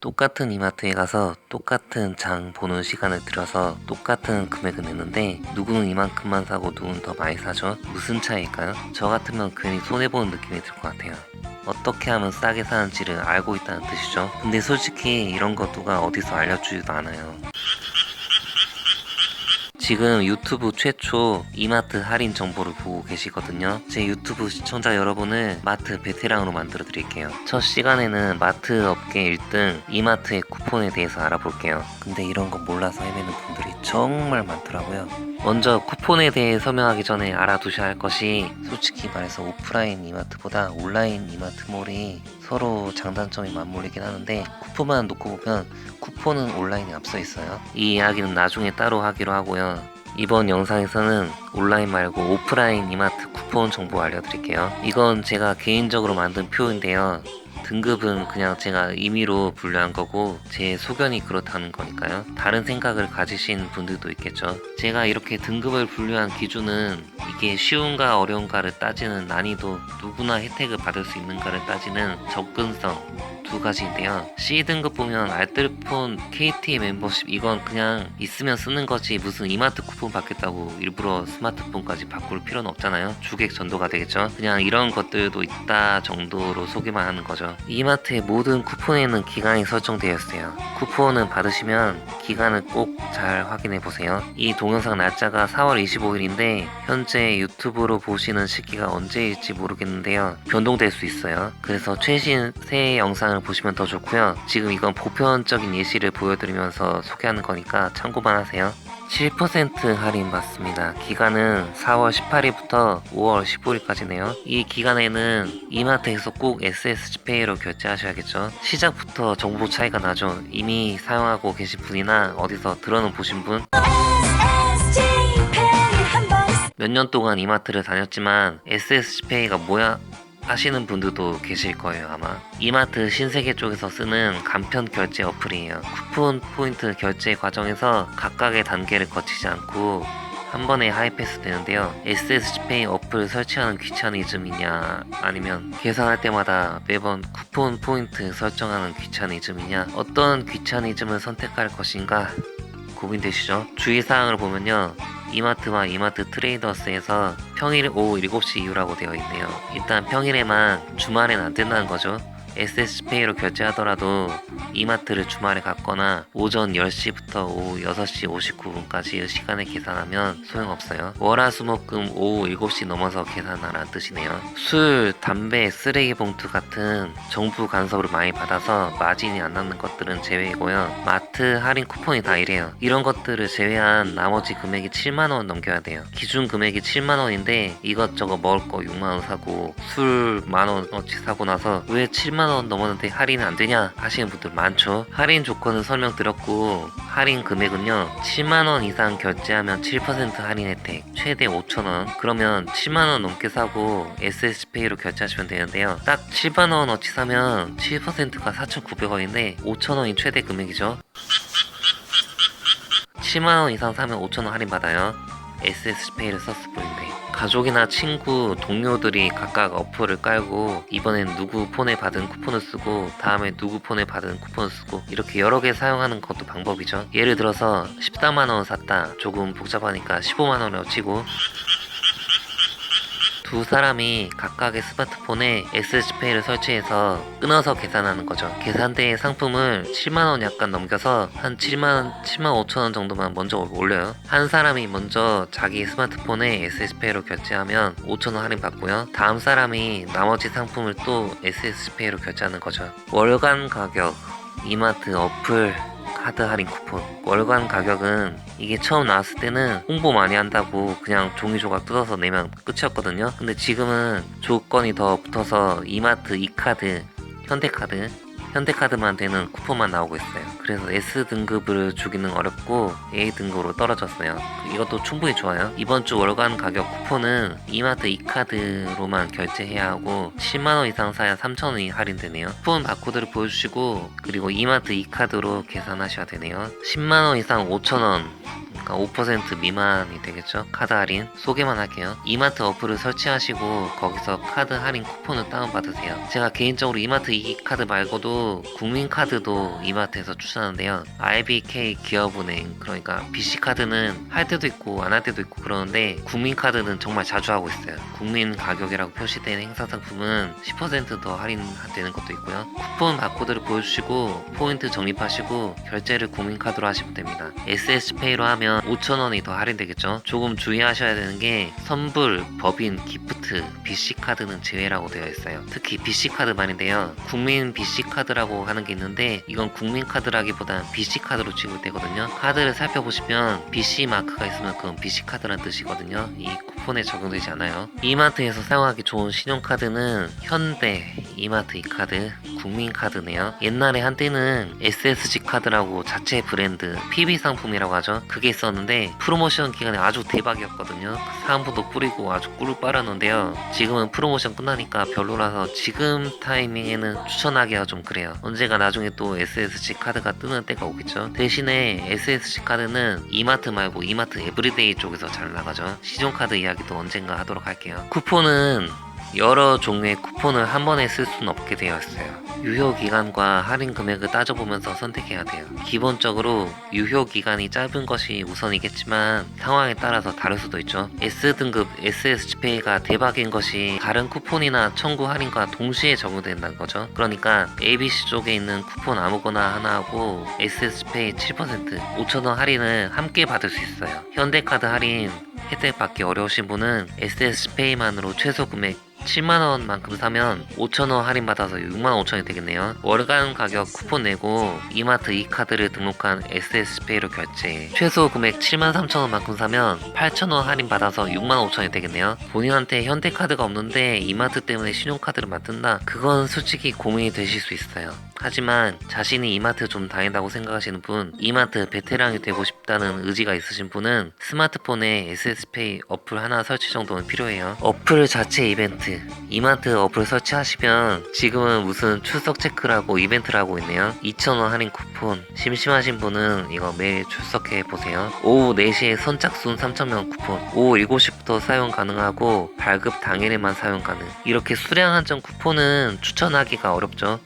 똑같은 이마트에 가서 똑같은 장 보는 시간을 들여서 똑같은 금액을 냈는데 누구는 이만큼만 사고 누구는 더 많이 사죠? 무슨 차이일까요? 저 같으면 괜히 손해보는 느낌이 들 것 같아요. 어떻게 하면 싸게 사는지를 알고 있다는 뜻이죠. 근데 솔직히 이런 거 누가 어디서 알려주지도 않아요. 지금 유튜브 최초 이마트 할인 정보를 보고 계시거든요. 제 유튜브 시청자 여러분을 마트 베테랑으로 만들어 드릴게요. 첫 시간에는 마트 업계 1등 이마트의 쿠폰에 대해서 알아볼게요. 근데 이런 거 몰라서 헤매는 분들이 정말 많더라고요. 먼저 쿠폰에 대해 설명하기 전에 알아두셔야 할 것이 솔직히 말해서 오프라인 이마트보다 온라인 이마트몰이 서로 장단점이 맞물리긴 하는데 쿠폰만 놓고 보면 쿠폰은 온라인에 앞서 있어요. 이 이야기는 나중에 따로 하기로 하고요. 이번 영상에서는 온라인 말고 오프라인 이마트 쿠폰 정보 알려드릴게요. 이건 제가 개인적으로 만든 표인데요. 등급은 그냥 제가 임의로 분류한 거고 제 소견이 그렇다는 거니까요. 다른 생각을 가지신 분들도 있겠죠. 제가 이렇게 등급을 분류한 기준은 이게 쉬운가 어려운가를 따지는 난이도 누구나 혜택을 받을 수 있는가를 따지는 접근성 두 가지인데요. C 등급 보면 알뜰폰 KT 멤버십 이건 그냥 있으면 쓰는 거지 무슨 이마트 쿠폰 받겠다고 일부러 스마트폰까지 바꿀 필요는 없잖아요. 주객 전도가 되겠죠. 그냥 이런 것들도 있다 정도로 소개만 하는 거죠. 이마트의 모든 쿠폰에는 기간이 설정되어 있어요. 쿠폰은 받으시면 기간을 꼭 잘 확인해 보세요. 이 동영상 날짜가 4월 25일인데 현재 유튜브로 보시는 시기가 언제일지 모르겠는데요. 변동될 수 있어요. 그래서 최신 새해 영상을 보시면 더 좋고요. 지금 이건 보편적인 예시를 보여드리면서 소개하는 거니까 참고만 하세요. 7% 할인 받습니다. 기간은 4월 18일부터 5월 15일까지네요. 이 기간에는 이마트에서 꼭 SSG페이로 결제하셔야겠죠. 시작부터 정보 차이가 나죠. 이미 사용하고 계신 분이나 어디서 들어는 보신 분? 몇년 동안 이마트를 다녔지만 SSG페이가 뭐야? 하시는 분들도 계실 거예요 아마. 이마트 신세계 쪽에서 쓰는 간편 결제 어플이에요. 쿠폰 포인트 결제 과정에서 각각의 단계를 거치지 않고 한 번에 하이패스 되는데요. SSG페이 어플 설치하는 귀차니즘이냐 아니면 계산할 때마다 매번 쿠폰 포인트 설정하는 귀차니즘이냐 어떤 귀차니즘을 선택할 것인가 고민되시죠? 주의사항을 보면요 이마트와 이마트 트레이더스에서 평일 오후 7시 이후라고 되어 있네요. 일단 평일에만 주말엔 안 된다는 거죠. SS페이로 결제하더라도 이마트를 주말에 갔거나 오전 10시부터 오후 6시 59분까지의 시간에 계산하면 소용없어요. 월화수목금 오후 7시 넘어서 계산하라는 뜻이네요. 술, 담배, 쓰레기 봉투 같은 정부 간섭을 많이 받아서 마진이 안 남는 것들은 제외이고요. 마트 할인 쿠폰이 다 이래요. 이런 것들을 제외한 나머지 금액이 7만원 넘겨야 돼요. 기준 금액이 7만원인데 이것저것 먹을 거 6만원 사고 술 만원어치 사고 나서 왜 7만원 10만원 넘었는데 할인은 안 되냐 하시는 분들 많죠. 할인 조건은 설명드렸고 할인 금액은요 7만원 이상 결제하면 7% 할인 혜택 최대 5천원. 그러면 7만원 넘게 사고 SS페이로 결제하시면 되는데요. 딱 7만원어치 사면 7%가 4,900원인데 5천원이 최대 금액이죠. 7만원 이상 사면 5천원 할인 받아요. SS페이를 썼을 뿐인데 가족이나 친구, 동료들이 각각 어플을 깔고 이번엔 누구 폰에 받은 쿠폰을 쓰고 다음에 누구 폰에 받은 쿠폰을 쓰고 이렇게 여러 개 사용하는 것도 방법이죠. 예를 들어서 14만원 샀다. 조금 복잡하니까 15만원을 치고 두 사람이 각각의 스마트폰에 SS페이를 설치해서 끊어서 계산하는 거죠. 계산대의 상품을 7만원 약간 넘겨서 한 7만, 7만 5천원 정도만 먼저 올려요. 한 사람이 먼저 자기 스마트폰에 SS페이로 결제하면 5천원 할인 받고요. 다음 사람이 나머지 상품을 또 SS페이로 결제하는 거죠. 월간 가격, 이마트 어플, 카드 할인 쿠폰. 월간 가격은 이게 처음 나왔을 때는 홍보 많이 한다고 그냥 종이 조각 뜯어서 내면 끝이었거든요. 근데 지금은 조건이 더 붙어서 이마트 이카드 현대카드 현대카드만 되는 쿠폰만 나오고 있어요. 그래서 S등급을 주기는 어렵고 A등급으로 떨어졌어요. 이것도 충분히 좋아요. 이번 주 월간 가격 쿠폰은 이마트 이카드로만 결제해야 하고 7만원 이상 사야 3천원이 할인되네요. 쿠폰 바코드를 보여주시고 그리고 이마트 이카드로 계산하셔야 되네요. 10만원 이상 5천원 그러니까 5% 미만이 되겠죠? 카드 할인? 소개만 할게요. 이마트 어플을 설치하시고 거기서 카드 할인 쿠폰을 다운받으세요. 제가 개인적으로 이마트 이 카드 말고도 국민카드도 이마트에서 추천하는데요. IBK 기업은행 그러니까 BC카드는 할 때도 있고 안 할 때도 있고 그러는데 국민카드는 정말 자주 하고 있어요. 국민 가격이라고 표시된 행사 상품은 10%더 할인되는 것도 있고요. 쿠폰 바코드를 보여주시고 포인트 적립하시고 결제를 국민카드로 하시면 됩니다. SS페이로 하면 5,000원이 더 할인되겠죠? 조금 주의하셔야 되는 게 선불, 법인, 기프트, BC카드는 제외라고 되어 있어요. 특히 BC카드만인데요. 국민 BC카드라고 하는 게 있는데 이건 국민카드라기보단 BC카드로 취급되거든요. 카드를 살펴보시면 BC 마크가 있으면 그건 BC카드란 뜻이거든요. 이 쿠폰에 적용되지 않아요. 이마트에서 사용하기 좋은 신용카드는 현대, 이마트 이카드, 국민카드네요. 옛날에 한때는 SSG 카드라고 자체 브랜드 PB 상품이라고 하죠. 그게 있었는데 프로모션 기간에 아주 대박이었거든요. 사은품도 뿌리고 아주 꿀을 빨았는데요. 지금은 프로모션 끝나니까 별로라서 지금 타이밍에는 추천하기가 좀 그래요. 언제가 나중에 또 SSG 카드가 뜨는 때가 오겠죠. 대신에 SSG 카드는 이마트 말고 이마트 에브리데이 쪽에서 잘 나가죠. 신용카드 이야기도 언젠가 하도록 할게요. 쿠폰은 여러 종류의 쿠폰을 한 번에 쓸 수는 없게 되어 있어요. 유효 기간과 할인 금액을 따져보면서 선택해야 돼요. 기본적으로 유효 기간이 짧은 것이 우선이겠지만 상황에 따라서 다를 수도 있죠. S등급 SSG페이가 대박인 것이 다른 쿠폰이나 청구 할인과 동시에 적용된다는 거죠. 그러니까 ABC 쪽에 있는 쿠폰 아무거나 하나 하고 SSG페이 7% 5,000원 할인을 함께 받을 수 있어요. 현대카드 할인 혜택 받기 어려우신 분은 SS페이만으로 최소 금액 7만원만큼 사면 5천원 할인받아서 6만 5천원이 되겠네요. 월간 가격 쿠폰 내고 이마트 이 카드를 등록한 SS페이로 결제. 최소 금액 7만 3천원만큼 사면 8천원 할인받아서 6만 5천원이 되겠네요. 본인한테 현대카드가 없는데 이마트 때문에 신용카드를 만든다? 그건 솔직히 고민이 되실 수 있어요. 하지만 자신이 이마트 좀 다닌다고 생각하시는 분, 이마트 베테랑이 되고 싶다는 의지가 있으신 분은 스마트폰에 SS페이 어플 하나 설치 정도는 필요해요. 어플 자체 이벤트. 이마트 어플 설치하시면 지금은 무슨 출석 체크라고 이벤트를 하고 있네요. 2,000원 할인 쿠폰. 심심하신 분은 이거 매일 출석해 보세요. 오후 4시에 선착순 3,000명 쿠폰. 오후 7시부터 사용 가능하고 발급 당일에만 사용 가능. 이렇게 수량 한정 쿠폰은 추천하기가 어렵죠.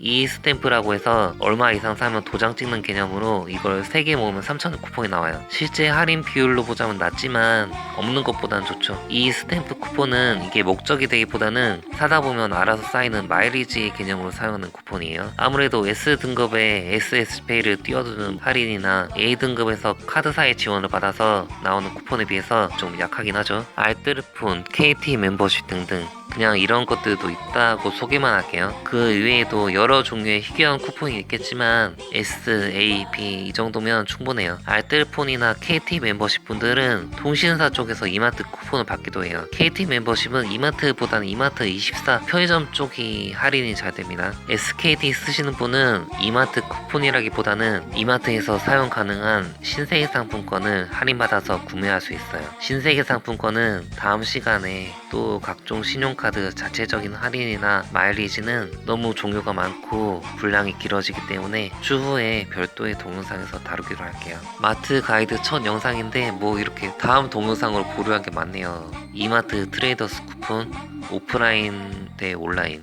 이 스탬프라고 해서 얼마 이상 사면 도장 찍는 개념으로 이걸 3개 모으면 3,000원 쿠폰이 나와요. 실제 할인 비율로 보자면 낮지만 없는 것보단 좋죠. 이 스탬프 쿠폰은 이게 목적이 되기보다는 사다 보면 알아서 쌓이는 마일리지 개념으로 사용하는 쿠폰이에요. 아무래도 S등급에 SS페이를 띄워두는 할인이나 A등급에서 카드사의 지원을 받아서 나오는 쿠폰에 비해서 좀 약하긴 하죠. 알뜰폰, KT 멤버십 등등 그냥 이런 것들도 있다고 소개만 할게요. 그 외에도 여러 종류의 희귀한 쿠폰이 있겠지만 S, A, B 이 정도면 충분해요. 알뜰폰이나 KT 멤버십 분들은 통신사 쪽에서 이마트 쿠폰을 받기도 해요. KT 멤버십은 이마트보다는 이마트 24 편의점 쪽이 할인이 잘 됩니다. SKT 쓰시는 분은 이마트 쿠폰이라기보다는 이마트에서 사용 가능한 신세계 상품권을 할인받아서 구매할 수 있어요. 신세계 상품권은 다음 시간에 또 각종 신용 카드 자체적인 할인이나 마일리지는 너무 종류가 많고 분량이 길어지기 때문에 추후에 별도의 동영상에서 다루기로 할게요. 마트 가이드 첫 영상인데 뭐 이렇게 다음 동영상으로 보류한 게 많네요. 이마트 트레이더스 쿠폰, 오프라인 대 온라인,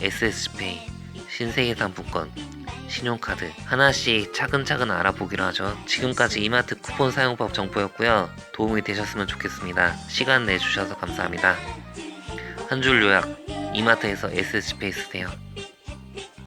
SS페이, 신세계 상품권, 신용카드 하나씩 차근차근 알아보기로 하죠. 지금까지 이마트 쿠폰 사용법 정보였고요. 도움이 되셨으면 좋겠습니다. 시간 내주셔서 감사합니다. 한 줄 요약 이마트에서 SS페이 쓰세요.